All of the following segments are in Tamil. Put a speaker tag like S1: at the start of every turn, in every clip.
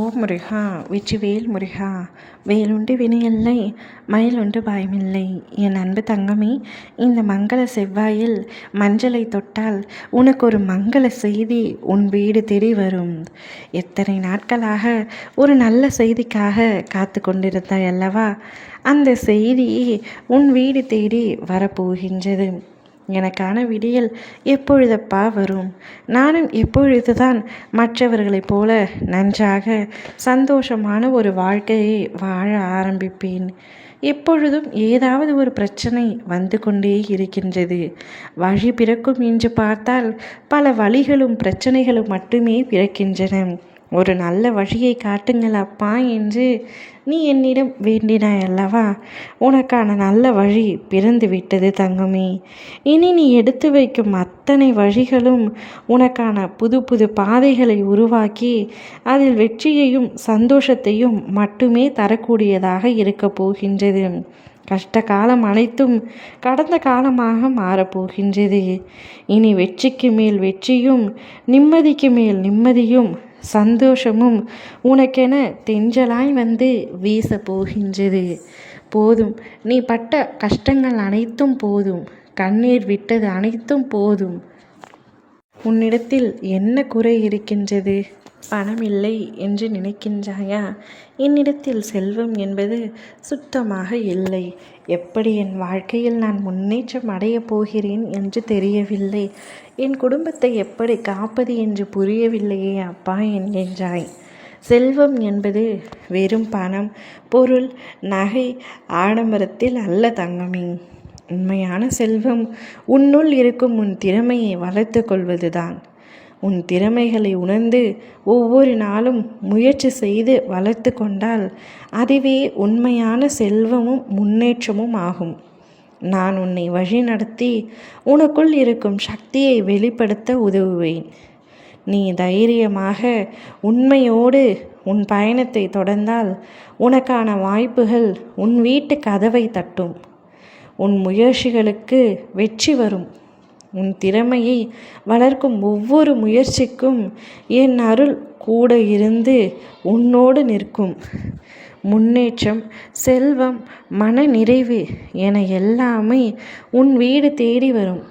S1: ஓ முருகா வெற்றிவேல் முருகா வேலுண்டு வினையில்லை மயிலுண்டு பயமில்லை. என் அன்பு தங்கமே இந்த மங்கள செவ்வாயில் மஞ்சளை தொட்டால் உனக்கு ஒரு மங்கள செய்தி உன் வீடு தேடி வரும். எத்தனை நாட்களாக ஒரு நல்ல செய்திக்காக காத்து கொண்டிருந்தாய் அல்லவா? அந்த செய்தியே உன் வீடு தேடி வரப்போகின்றது. எனக்கான விடியல் எப்பொழுதப்பா வரும்? நானும் எப்பொழுதுதான் மற்றவர்களைப் போல நன்றாக சந்தோஷமான ஒரு வாழ்க்கையை வாழ ஆரம்பிப்பேன். எப்பொழுதும் ஏதாவது ஒரு பிரச்சனை வந்து கொண்டே இருக்கின்றது. வழி பிறக்கும் என்று பார்த்தால் பல வழிகளும் பிரச்சனைகளும் மட்டுமே பிறக்கின்றன. ஒரு நல்ல வழியை காட்டுங்கள் அப்பா என்று நீ என்னிடம் வேண்டினாய் அல்லவா உனக்கான நல்ல வழி பிறந்து விட்டது தங்கமே. இனி நீ எடுத்து வைக்கும் அத்தனை வழிகளும் உனக்கான புது புது பாதைகளை உருவாக்கி அதில் வெற்றியையும் சந்தோஷத்தையும் மட்டுமே தரக்கூடியதாக இருக்கப் போகின்றது. கஷ்ட காலம் அனைத்தும் கடந்த காலமாக மாறப்போகின்றது. இனி வெற்றிக்கு மேல் வெற்றியும் நிம்மதிக்கு மேல் நிம்மதியும் சந்தோஷமும் உனக்கென தெஞ்சலாய் வந்து வீச போகின்றது போதும் நீ பட்ட கஷ்டங்கள் அனைத்தும் போதும் கண்ணீர் விட்டது அனைத்தும் போதும். உன்னிடத்தில் என்ன குறை இருக்கின்றது? பணம் இல்லை என்று நினைக்கின்றாயா? என்னிடத்தில் செல்வம் என்பது சுத்தமாக இல்லை. எப்படி என் வாழ்க்கையில் நான் முன்னேற்றம் அடையப் போகிறேன் என்று தெரியவில்லை. என் குடும்பத்தை எப்படி காப்பது என்று புரியவில்லையே அப்பா என்கின்றாய் செல்வம் என்பது வெறும் பணம் பொருள் நகை ஆடம்பரத்தில் அல்ல தங்கமே. உண்மையான செல்வம் உன்னுள் இருக்கும் உன் திறமையை வளர்த்து கொள்வதுதான். உன் திறமைகளை உணர்ந்து ஒவ்வொரு நாளும் முயற்சி செய்து வளர்த்து கொண்டால் அதுவே உண்மையான செல்வமும் முன்னேற்றமும் ஆகும். நான் உன்னை வழிநடத்தி உனக்குள் இருக்கும் சக்தியை வெளிப்படுத்த உதவுவேன். நீ தைரியமாக உண்மையோடு உன் பயணத்தை தொடர்ந்தால் உனக்கான வாய்ப்புகள் உன் வீட்டு கதவை தட்டும். உன் முயற்சிகளுக்கு வெற்றி வரும். உன் திறமையை வளர்க்கும் ஒவ்வொரு முயற்சிக்கும் என் அருள் கூட இருந்து உன்னோடு நிற்கும். முன்னேற்றம் செல்வம் மன நிறைவு என எல்லாமே உன் வீடு தேடி வரும்.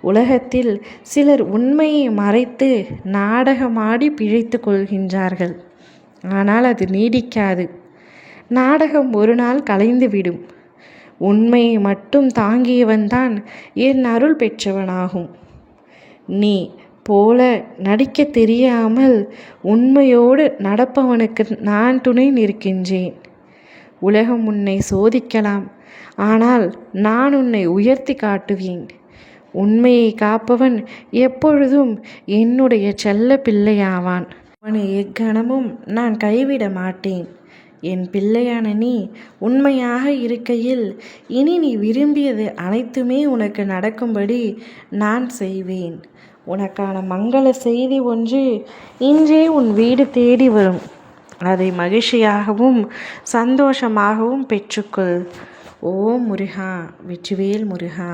S1: உலகத்தில் சிலர் உண்மையை மறைத்து நாடகமாடி பிழைத்து கொள்கின்றார்கள். ஆனால் அது நீடிக்காது. நாடகம் ஒரு நாள் கலைந்துவிடும் உண்மையை மட்டும் தாங்கியவன்தான் என் அருள் பெற்றவனாகும். நீ போல நடிக்க தெரியாமல் உண்மையோடு நடப்பவனுக்கு நான் துணை நிற்கின்றேன். உலகம் உன்னை சோதிக்கலாம் ஆனால் நான் உன்னை உயர்த்தி காட்டுவேன். உண்மையை காப்பவன் எப்பொழுதும் என்னுடைய செல்ல பிள்ளையாவான். அவனை எக்கணமும் நான் கைவிட மாட்டேன். என் பிள்ளையான நீ உண்மையாக இருக்கையில் இனி நீ விரும்பியது அனைத்துமே உனக்கு நடக்கும்படி நான் செய்வேன். உனக்கான மங்கள செய்தி ஒன்று இன்றே உன் வீடு தேடி வரும். அதை மகிழ்ச்சியாகவும் சந்தோஷமாகவும் பெற்றுக்கொள். ஓ முருகா வெற்றிவேல் முருகா.